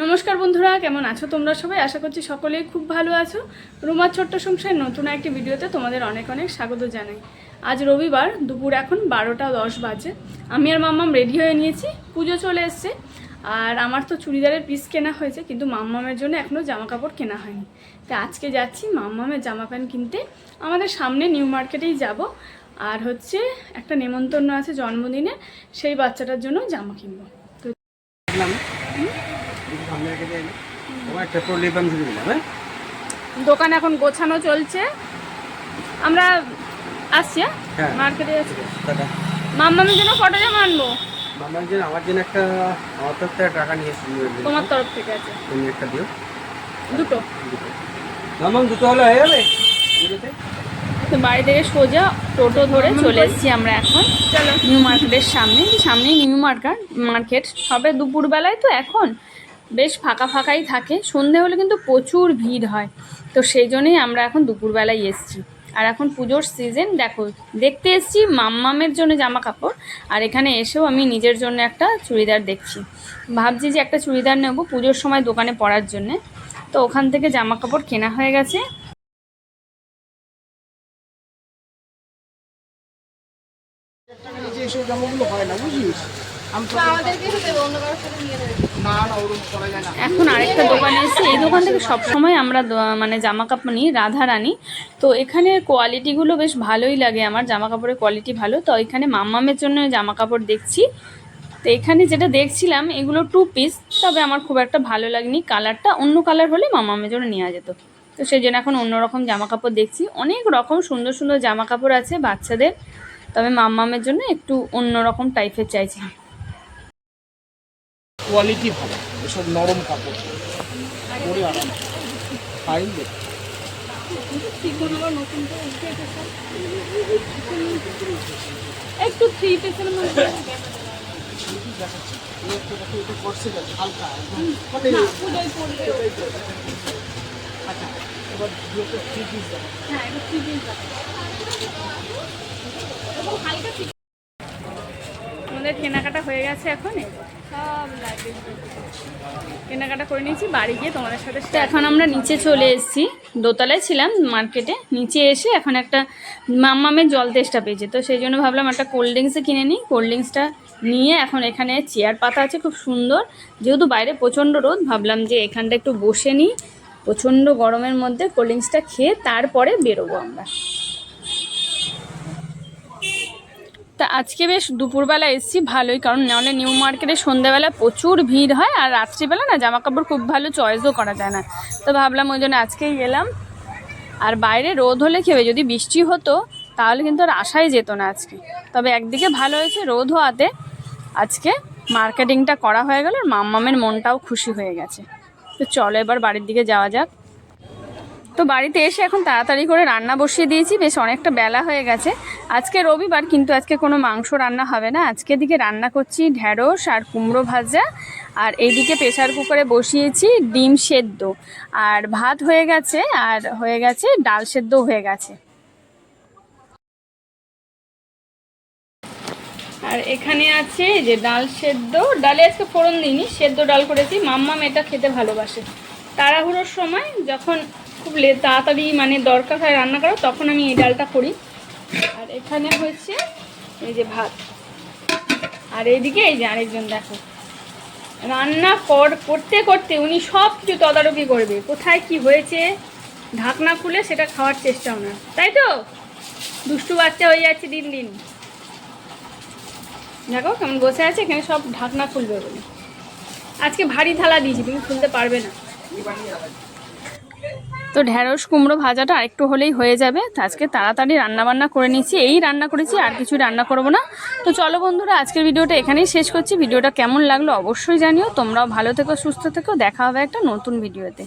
নমস্কার বন্ধুরা, কেমন আছো তোমরা সবাই? আশা করছি সকলেই খুব ভালো আছো। রুমার ছোট্ট সংসার নতুন একটি ভিডিওতে তোমাদের অনেক অনেক স্বাগত জানাই। আজ রবিবার, দুপুর এখন বারোটা দশ বাজে। আমি আর মাম্মাম রেডি হয়ে নিয়েছি, পুজো চলে এসছে। আর আমার তো চুড়িদারের পিস কেনা হয়েছে, কিন্তু মাম্মামের জন্য এখনও জামা কাপড় কেনা হয়নি। তাই আজকে যাচ্ছি মাম্মামের জামা প্যান্ট কিনতে। আমাদের সামনে নিউ মার্কেটেই যাব। আর হচ্ছে একটা নেমন্তন্ন আছে জন্মদিনে, সেই বাচ্চাটার জন্য জামা কিনবো। তো দিলাম হ্যাঁ? দোকান এখন গোছানো চলছে। আমরা আসছি হ্যাঁ? হ্যাঁ। মার্কেটে যাচ্ছি মাম্মামের জন্য ফটো জামা আনব? জন্য আমার জন্য একটা আমার তরফ থেকে টাকা নিয়ে এসেছি। তোমার তরফ থেকে আছে। তুমি একটা দিও। দুটো। দুটো দুটো হলে হয়ে যাবে? তো বাড়ি থেকে সোজা টোটো ধরে চলে এসেছি আমরা এখন। নিউ মার্কেটের সামনে সামনেই নিউ মার্কেট মার্কেট। সবে দুপুরবেলায় তো এখন। বেশ ফাঁকা ফাঁকাই থাকে। সন্ধে হলে কিন্তু প্রচুর ভিড় হয়। তো সেই জন্যেই আমরা এখন দুপুরবেলায় এসেছি। আর এখন পুজোর সিজন দেখো, দেখতে এসছি মাম্মামের জন্য জামা কাপড় আর এখানে এসেও আমি নিজের জন্য একটা চুড়িদার দেখছি। ভাবছি যে একটা চুড়িদার নেব পুজোর সময় দোকানে পরার জন্যে। তো ওখান থেকে জামা কাপড় কেনা হয়ে গেছে। হয় না এখন আরেকটা দোকানে এসেছি এই দোকান থেকে সবসময় আমরা মানে জামা কাপড় নিই রাধা রানী তো এখানে কোয়ালিটিগুলো বেশ ভালোই লাগে আমার জামা কাপড়ের কোয়ালিটি ভালো। তো এখানে মাম্মামের জন্য জামা কাপড় দেখছি। তো এখানে যেটা দেখছিলাম এগুলো টু পিস তবে আমার খুব একটা ভালো লাগেনি। কালারটা অন্য কালার হলে মাম্মামের জন্য নেওয়া যেত। তো সেই জন্য এখন অন্যরকম জামা কাপড় দেখছি। অনেক রকম সুন্দর সুন্দর জামা কাপড় আছে বাচ্চাদের তবে মাম্মামের জন্য একটু অন্যরকম টাইপের চাইছি কোয়ালিটি ভালো এসব নরম কাপড়। পরে আরাম। ফাইন একটু হালকা এবার হ্যাঁ পিস আমাদের কেনাকাটা হয়ে গেছে এখন। সব কেনাকাটা করে নিয়েছি বাড়ি গিয়ে তোমাদের সাথে এখন আমরা নিচে চলে এসেছি। দোতলায় ছিলাম মার্কেটে। নিচে এসে এখন একটা মাম্মামের জল তেষ্টা পেয়েছে। তো সেই জন্য ভাবলাম একটা কোল্ড ড্রিঙ্কসে কিনে নিই। কোল্ড ড্রিঙ্কসটা নিয়ে এখন এখানে চেয়ার পাতা আছে খুব সুন্দর। যেহেতু বাইরে প্রচণ্ড রোদ ভাবলাম যে এখানটা একটু বসে নিই। প্রচণ্ড গরমের মধ্যে কোল্ড ড্রিঙ্কসটা খেয়ে তারপরে বেরোবো আমরা তা আজকে বেশ দুপুরবেলা এসেছি, ভালোই। কারণ নাহলে নিউ মার্কেটে সন্ধ্যাবেলা প্রচুর ভিড় হয় আর রাত্রিবেলা না জামা কাপড় খুব ভালো চয়েসও করা যায় না। তো ভাবলাম ওই জন্য আজকেই গেলাম আর বাইরে রোদ হলে হবে? যদি বৃষ্টি হতো, তাহলে কিন্তু আর আসাই যেত না আজকে। তবে একদিকে ভালো হয়েছে রোদ হওয়াতে আজকে মার্কেটিংটা করা হয়ে গেল আর মাম্মামের মনটাও খুশি হয়ে গেছে। তো চলো এবার বাড়ির দিকে যাওয়া যাক। তো বাড়িতে এসে এখন তাড়াতাড়ি করে রান্না বসিয়ে দিয়েছি। বেশ অনেকটা বেলা হয়ে গেছে। আজকে রবিবার, কিন্তু আজকে কোনো মাংস রান্না হবে না। আজকে দিকে রান্না করছি ঢ্যাঁড়স আর কুমড়ো ভাজা। আর এইদিকে প্রেসার কুকারে বসিয়েছি ডিম সেদ্ধ। আর ভাত হয়ে গেছে, আর হয়ে গেছে ডাল সেদ্ধ হয়ে গেছে। আর এখানে আছে যে ডাল সেদ্ধ। ডালে আজকে ফোড়ন দিইনি, সেদ্ধ ডাল করেছি। মাম্মাম এটা খেতে ভালোবাসে। তাড়াহুড়োর সময় যখন খুব তাড়াতাড়ি মানে দরকার হয় রান্না করা তখন আমি এই ডালটা করি। আর এখানে হচ্ছে এই যে ভাত। আর এইদিকে এই যে আরেকজন, দেখো। রান্না কর, করতে করতে উনি সব কিছু তদারকি করবে। কোথায় কি হয়েছে, ঢাকনা খুলে সেটা খাওয়ার চেষ্টা ওনার। তাই তো? দুষ্টু বাচ্চা হয়ে যাচ্ছে দিন দিন। দেখো কেমন বসে আছে, এখানে সব ঢাকনা খুলবে বলে। আজকে ভারী থালা দিয়েছি, তুমি খুলতে পারবে না। তো ঢ্যাঁড়স কুমড়ো ভাজাটা আরেকটু হলেই হয়ে যাবে। আজকে তাড়াতাড়ি রান্নাবান্না করে নিয়েছি, এই রান্না করেছি, আর কিছু রান্না করব না। তো চলো বন্ধুরা, আজকের ভিডিওটা এখানেই শেষ করছি। ভিডিওটা কেমন লাগল অবশ্যই জানিও। তোমরাও ভালো থেকো, সুস্থ থেকো। দেখা হবে একটা নতুন ভিডিওতে।